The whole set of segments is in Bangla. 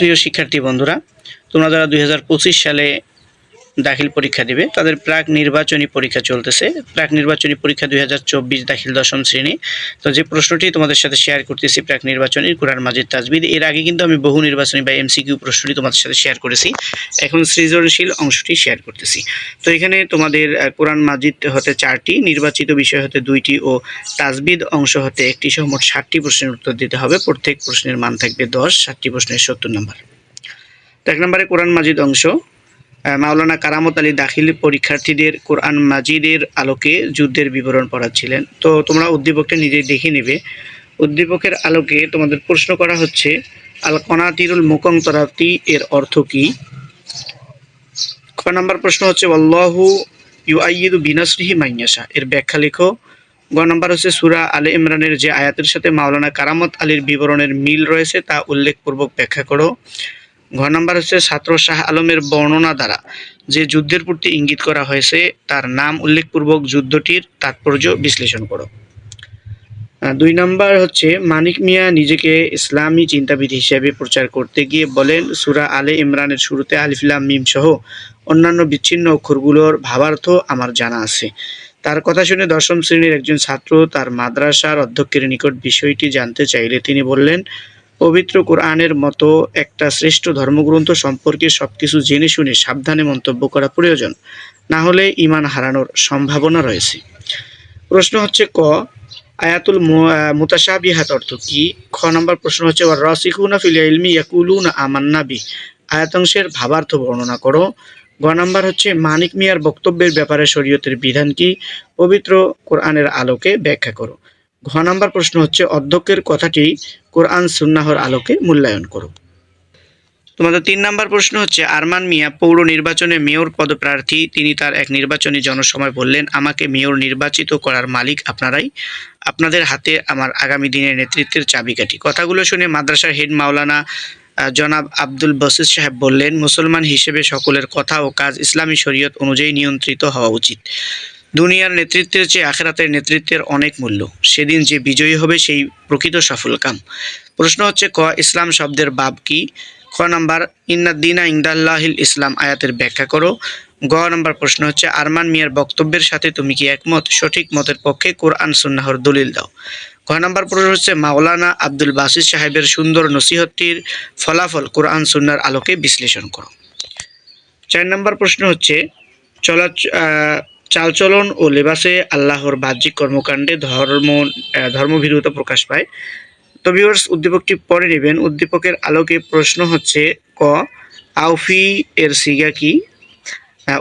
প্রিয় শিক্ষার্থী বন্ধুরা তোমরা যারা দুই হাজার পঁচিশ সালে দাখিল পরীক্ষা দিবে। তাদের প্রাক নির্বাচনী পরীক্ষা চলতেছে। প্রাক নির্বাচনী পরীক্ষা দুই হাজার চব্বিশ দাখিল দশম শ্রেণি। তো যে প্রশ্নটি তোমাদের সাথে শেয়ার করতেছি প্রাক নির্বাচনী, কোরআন মাজিদ তাজবিদ, এর আগে কিন্তু আমি বহু নির্বাচনী বা এমসিকিউ প্রশ্নটি তোমাদের সাথে শেয়ার করেছি। এখন সৃজনশীল অংশটি শেয়ার করতেছি। তো এখানে তোমাদের কোরআন মাজিদ হতে চারটি, নির্বাচিত বিষয় হতে দুইটি ও তাজবিদ অংশ হতে একটি সহ মোট ষাটটি প্রশ্নের উত্তর দিতে হবে। প্রত্যেক প্রশ্নের মান থাকবে দশ ষাটটি প্রশ্নের সত্তর নম্বর। এক নম্বরে কোরআন মাজিদ অংশ। মাওলানা কারামত আলী দাখিল পরীক্ষার্থীদের কোরআন মাজিদের আলোকে যুদ্ধের বিবরণ পড়াচ্ছিলেন। তো তোমরা উদ্দীপকটা নিজেই দেখে নেবে। উদ্দীপকের আলোকে তোমাদের প্রশ্ন করা হচ্ছে, আল কনাতিরুল মুকং তরাফতি এর অর্থ কি? খ নম্বর প্রশ্ন হচ্ছে আল্লাহু ইউ আইয়িদু বিনাসরিহি মাইয়াশা এর ব্যাখ্যা লেখো। গ নম্বর হচ্ছে, সুরা আলে ইমরানের যে আয়াতের সাথে মাওলানা কারামত আলীর বিবরণের মিল রয়েছে তা উল্লেখপূর্বক ব্যাখ্যা করো। ঘ নম্বর হচ্ছে ছাত্র শাহ আলমের বর্ণনা দ্বারা। যে যুদ্ধের প্রতি ইঙ্গিত করা হয়েছে, তার নাম উল্লেখপূর্বক যুদ্ধটির তাৎপর্য বিশ্লেষণ করো। দুই নম্বর হচ্ছে, মানিক মিয়া নিজেকে ইসলামী চিন্তাবিদ হিসেবে প্রচার করতে গিয়ে বলেন, সুরা আলে ইমরানের শুরুতে আলিফলাম মিম সহ অন্যান্য বিচ্ছিন্ন অক্ষরগুলোর ভাবার্থ আমার জানা আছে। তার কথা শুনে দশম শ্রেণির একজন ছাত্র তার মাদ্রাসার অধ্যক্ষের নিকট বিষয়টি জানতে চাইলে তিনি বললেন পবিত্র কোরআনের মতো একটা শ্রেষ্ঠ ধর্মগ্রন্থ সম্পর্কে সবকিছু জেনে শুনে সাবধানে মন্তব্য করা প্রয়োজন। না হলে ইমান হারানোর সম্ভাবনা রয়েছে। প্রশ্ন হচ্ছে ক, আয়াতুল মুতাশাবিহাত অর্থ কি? খ নম্বর প্রশ্ন হচ্ছে রসিকুনা ফিল ইলমি ইয়াকুলুনা আমান্না বি আয়াতাংশের ভাবার্থ বর্ণনা করো। গ নম্বর হচ্ছে, মানিক মিয়ার বক্তব্যের ব্যাপারে শরীয়তের বিধান কি? পবিত্র কোরআনের আলোকে ব্যাখ্যা করো। ঘ নম্বর প্রশ্ন হচ্ছে, অধ্যক্ষের কথাটি কোরআন সুন্নাহর আলোকে মূল্যায়ন করো। তোমাদের তিন নম্বর প্রশ্ন হচ্ছে, আরমান মিয়া পৌর নির্বাচনে মেয়র পদপ্রার্থী, তিনি তার এক নির্বাচনী জনসময় বললেন, আমাকে মেয়র নির্বাচিত করার মালিক আপনারাই। আপনাদের হাতে আমার আগামী দিনের নেতৃত্বের চাবিকাঠি। কথাগুলো শুনে মাদ্রাসার হেড মাওলানা জনাব আব্দুল বসির সাহেব বললেন, মুসলমান হিসেবে সকলের কথা ও কাজ ইসলামী শরীয়ত অনুযায়ী নিয়ন্ত্রিত হওয়া উচিত। দুনিয়ার নেতৃত্বের চেয়ে আখেরাতের নেতৃত্বের অনেক মূল্য। সেদিন যে বিজয়ী হবে সেই প্রকৃত সফলকাম প্রশ্ন হচ্ছে, ক ইসলাম শব্দের বাব কি? খ নাম্বার ইন্নাদ্দিনা ইন্দাল্লাহিল ইসলাম আয়াতের ব্যাখ্যা করো। গ নম্বর প্রশ্ন হচ্ছে, আরমান মিয়ার বক্তব্যের সাথে তুমি কি একমত? সঠিক মতের পক্ষে কোরআন সুন্নাহর দলিল দাও। ঘ নম্বর প্রশ্ন হচ্ছে, মাওলানা আব্দুল বাসির সাহেবের সুন্দর নসিহতটির ফলাফল কোরআন সুন্নার আলোকে বিশ্লেষণ করো। চার নম্বর প্রশ্ন হচ্ছে, চলা চালচলন ও লেবাসে আল্লাহর বাহ্যিক কর্মকাণ্ডে ধর্ম ধর্মভীরুতা প্রকাশ পায়। তো ভিউয়ার্স উদ্দীপকটি পরে নেবেন। উদ্দীপকের আলোকে প্রশ্ন হচ্ছে, ক, আউফি এর সিগা কি?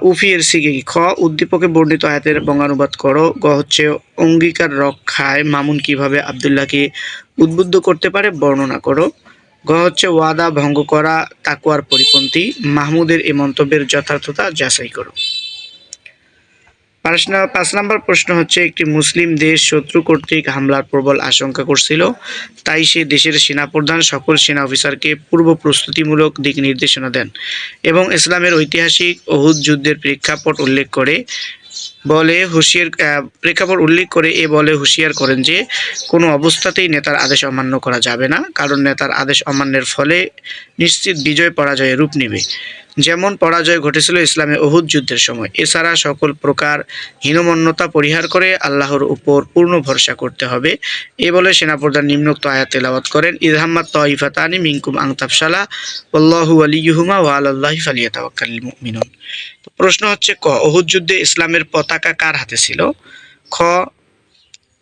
উফি এর সিগা কি? খ, উদ্দীপকে বর্ণিত আয়াতের বঙ্গানুবাদ করো। গ, হচ্ছে, অঙ্গীকার রক্ষায় মামুন কীভাবে আবদুল্লাহকে উদ্বুদ্ধ করতে পারে বর্ণনা করো। গ, হচ্ছে, ওয়াদা ভঙ্গ করা তাকুয়ার পরিপন্থী। মাহমুদের এই মন্তব্যের যথার্থতা যাচাই করো। পাঁচ নম্বর প্রশ্ন হচ্ছে, একটি মুসলিম দেশ শত্রু কর্তৃক হামলার প্রবল আশঙ্কা করছিল, তাই সে দেশের সেনাপ্রধান সকল সেনা অফিসারকে পূর্ব প্রস্তুতিমূলক দিক নির্দেশনা দেন এবং ইসলামের ঐতিহাসিক অহুদ যুদ্ধের প্রেক্ষাপট উল্লেখ করে বলে হুঁশিয়ার প্রেক্ষাপট উল্লেখ করে এ বলে হুঁশিয়ার করেন যে, কোনো অবস্থাতেই নেতার আদেশ অমান্য করা যাবে না, কারণ নেতার আদেশ অমান্যের ফলে নিশ্চিত বিজয় পরাজয়ে রূপ নেবে। যেমন পরাজয় ঘটেছিল ইসলামে অহুদ যুদ্ধের সময়। এছাড়া সকল প্রকার হীনমন্যতা পরিহার করে আল্লাহর উপর পূর্ণ ভরসা করতে হবে। এ বলে সেনাপ্রধান নিম্নোক্ত আয়াত তেলাওয়াত করেন ইদহাম্মাত তহিফাতানি মিনকুম আংতাফসালা আল্লাহু আলিয়ুহুমা ওয়া আলাল্লাহি ফালিয়াতাওয়াক্কালিল মুমিনুন। তো প্রশ্ন হচ্ছে, ক অহুদ যুদ্ধে ইসলামের পতাকা কার হাতে ছিল? খ,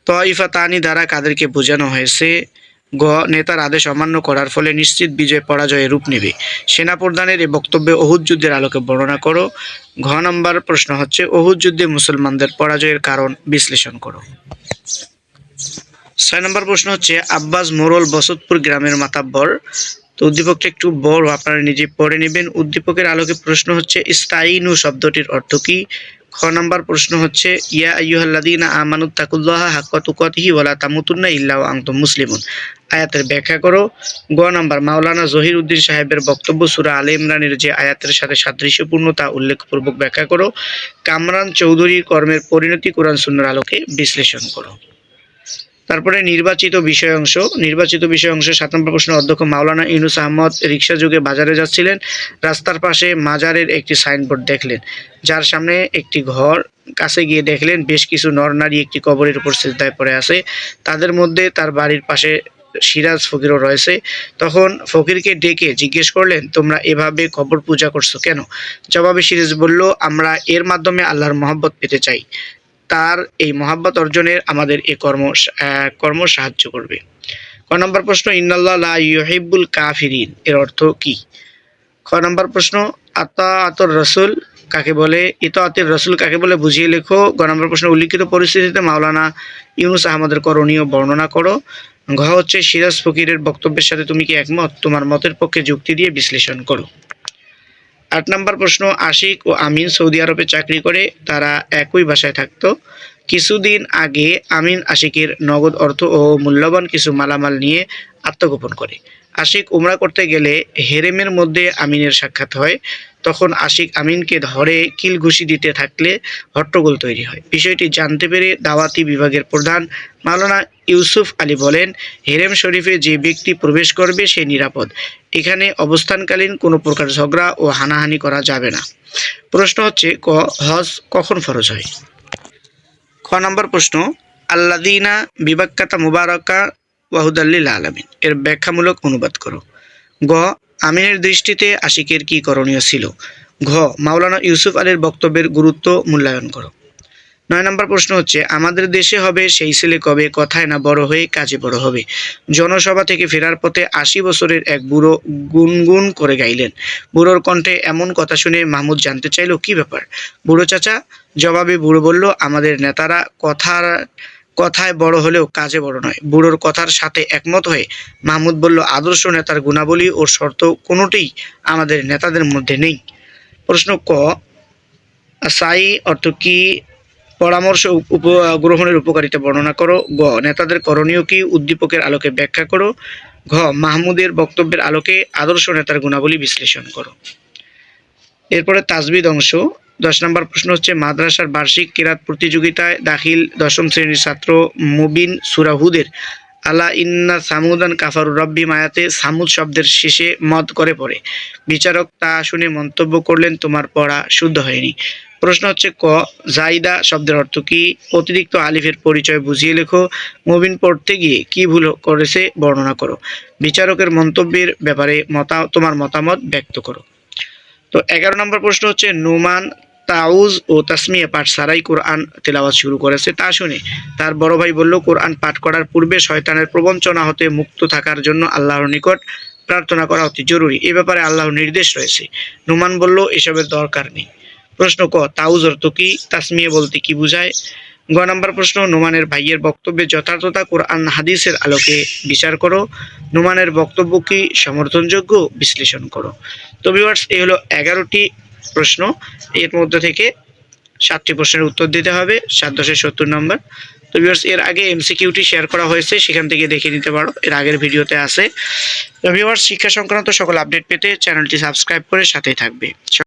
তইফাতানি দ্বারা কাদেরকে বোঝানো হয়েছে? গ নেতার আদেশ অমান্য করার ফলে নিশ্চিত বিজয় পরাজয়ে রূপ নেবে। সেনাপ্রধানের এই বক্তব্যে অহুদ যুদ্ধের আলোকে বর্ণনা করো। ঘ নম্বর প্রশ্ন হচ্ছে, অহুদ যুদ্ধে মুসলমানদের পরাজয়ের কারণ বিশ্লেষণ করো। ছয় নম্বর প্রশ্ন হচ্ছে, আব্বাস মোরল বসতপুর গ্রামের মাতাব্বর। তো উদ্দীপকটা একটু বড়, আপনারা নিজে পড়ে নেবেন। উদ্দীপকের আলোকে প্রশ্ন হচ্ছে ইস্তাইনু শব্দটির অর্থ কি? খ নম্বর প্রশ্ন হচ্ছে, ইয়া আইয়ুহাল্লাযীনা আমানুত তাকুল্লাহা হাক্কা তুকাতিহি ওয়ালা তামুতুন্না ইল্লা ওয়া আনতুম মুসলিমুন। আয়াতের ব্যাখ্যা করো। গ নাম্বার, মাওলানা জহির উদ্দিন সাহেবের বক্তব্য সুরা আলে ইমরানের যে আয়াতের সাথে সাদৃশ্যপূর্ণ তা উল্লেখপূর্বক ব্যাখ্যা করো। কামরান চৌধুরীর কর্মের পরিণতি কোরআন সুন্নার আলোকে বিশ্লেষণ করো। তারপরে নির্বাচিত বিষয় অংশ। নির্বাচিত বিষয় অংশে সাত নম্বর প্রশ্ন অধ্যক্ষ মাওলানা ইউনুস আহমদ রিক্সা যুগে বাজারে যাচ্ছিলেন। রাস্তার পাশে মাজারের একটি সাইনবোর্ড দেখলেন, যার সামনে একটি ঘর, কাছে গিয়ে দেখলেন বেশ কিছু নরনারী একটি কবরের উপর সিজদায় পড়ে আছে। তাদের মধ্যে তার বাড়ির পাশে সিরাজ ফকিরও রয়েছে। তখন ফকিরকে ডেকে জিজ্ঞেস করলেন, তোমরা এভাবে কবর পূজা করছ কেন? জবাবে সিরাজ বলল, আমরা এর মাধ্যমে আল্লাহর মহব্বত পেতে চাই। তার এই মহাব্বত অর্জনের আমাদের এই কর্ম কর্ম সাহায্য করবে। ক নম্বর প্রশ্ন, ইন্নাল্লাহ লা কাফিরিন। এর অর্থ কি? খ নম্বর প্রশ্ন আতা আতর রসুল কাকে বলে? ইতাআতের রসুল কাকে বলে? বুঝিয়ে লেখো। গ নম্বর প্রশ্ন, উল্লিখিত পরিস্থিতিতে মাওলানা ইউনুস আহমদের করণীয় বর্ণনা করো। ঘ হচ্ছে সিরাজ ফকিরের বক্তব্যের সাথে তুমি কি একমত? তোমার মতের পক্ষে যুক্তি দিয়ে বিশ্লেষণ করো। আট নম্বর প্রশ্ন, আশিক ও আমিন সৌদি আরবে চাকরি করে তারা একই বাসায় থাকত। কিছুদিন আগে আমিন আশিকের নগদ অর্থ ও মূল্যবান কিছু মালামাল নিয়ে আত্মগোপন করে। আশিক উমরা করতে গেলে হেরেমের মধ্যে আমিনের সাক্ষাৎ হয়। তখন আশিক আমিনকে ধরে কিল ঘুষি দিতে থাকলে হট্টগোল তৈরি হয়। বিষয়টি জানতে পেরে দাওয়াতি বিভাগের প্রধান মাওলানা ইউসুফ আলী বলেন, হেরেম শরীফে যে ব্যক্তি প্রবেশ করবে সে নিরাপদ। এখানে অবস্থানকালীন কোনো প্রকার ঝগড়া ও হানাহানি করা যাবে না। প্রশ্ন হচ্ছে, ক, হজ কখন ফরজ হয়? খ নম্বর প্রশ্ন আল্লাদিনা বিবাক্কাতা মুবারকা ওয়াহুদাল্লিল আলমিন। এর ব্যাখ্যামূলক অনুবাদ করো। গ, আমিনের দৃষ্টিতে আশিকের কি করণীয় ছিল? ঘ, মাওলানা ইউসুফ আলীর বক্তব্যের গুরুত্ব মূল্যায়ন করো। নয় নম্বর প্রশ্ন হচ্ছে, আমাদের দেশে হবে সেই ছেলে কবে? কথায় না বড় হয়ে কাজে বড় হবে? জনসভা থেকে ফেরার পথে আশি বছরের এক বুড়ো গুনগুন করে গাইলেন। বুড়োর কণ্ঠে এমন কথা শুনে মাহমুদ জানতে চাইলো, কি ব্যাপার? বুড়ো চাচা জবাবে বুড়ো বলল, আমাদের নেতারা কথার কথায় বড় হলেও কাজে বড় নয়। বুড়োর কথার সাথে একমত হয়ে মাহমুদ বলল, আদর্শ নেতার গুণাবলী ও শর্ত কোনোটিই আমাদের নেতাদের মধ্যে নেই। প্রশ্ন ক, সাই অর্থ কি? পরামর্শ গ্রহণের উপকারিতা বর্ণনা করো। গ, নেতাদের করণীয় কি? উদ্দীপকের আলোকে ব্যাখ্যা করো। ঘ, মাহমুদের বক্তব্যের আলোকে আদর্শ নেতার গুণাবলী বিশ্লেষণ করো। এরপরে তাজবিদ অংশ। দশ নম্বর প্রশ্ন হচ্ছে, মাদ্রাসার বার্ষিক কিরাত প্রতিযোগিতায় দাখিল দশম শ্রেণির ছাত্র মুবিন সুরাহুদের আলা ইন্না সামুদান কাফারু রব্বি মায়াতে সামুদ শব্দের শেষে মদ করে পড়ে। বিচারক তা শুনে মন্তব্য করলেন, তোমার পড়া শুদ্ধ হয়নি। প্রশ্ন হচ্ছে, ক, জাইদা শব্দের অর্থ কি? অতিরিক্ত আলিফের পরিচয় বুঝিয়ে লেখো, মুবিন পড়তে গিয়ে কি ভুল করেছে বর্ণনা করো। বিচারকের মন্তব্যের ব্যাপারে মতা, তোমার মতামত ব্যক্ত করো। তো এগারো নম্বর প্রশ্ন হচ্ছে, নুমান তাউজ ও তাসমিয়া পাঠ সারাই কোরআন তেলাওয়াত শুরু করেছে। তা শুনে তার বড় ভাই বলল, কোরআন পাঠ করার পূর্বে শয়তানের প্রবঞ্চনা হতে মুক্ত থাকার জন্য আল্লাহর নিকট প্রার্থনা করা অতি জরুরি। এ ব্যাপারে আল্লাহর নির্দেশ রয়েছে। নুমান বলল, এসবের দরকার নেই। প্রশ্ন ক, তাউজ অর্থ কি? তাসমিয়া বলতে কি বোঝায়? গ নম্বর প্রশ্ন, নুমানের ভাইয়ের বক্তব্যে যথার্থতা কোরআন হাদিসের আলোকে বিচার করো। নুমানের বক্তব্য কি সমর্থনযোগ্য? বিশ্লেষণ করো। তো ভিউয়ার্স এই হলো এগারোটি প্রশ্ন। এর মধ্যে থেকে সাতটি প্রশ্নের উত্তর দিতে হবে, সাত দশের সত্তর নম্বর। তো ভিউয়ার্স এর আগে এমসিকিউটি শেয়ার করা হয়েছে, সেখান থেকে দেখে নিতে পারো। এর আগের ভিডিওতে আছে। তো ভিউয়ার্স শিক্ষা সংক্রান্ত সকল আপডেট পেতে চ্যানেলটি সাবস্ক্রাইব করে সাথেই থাকবে।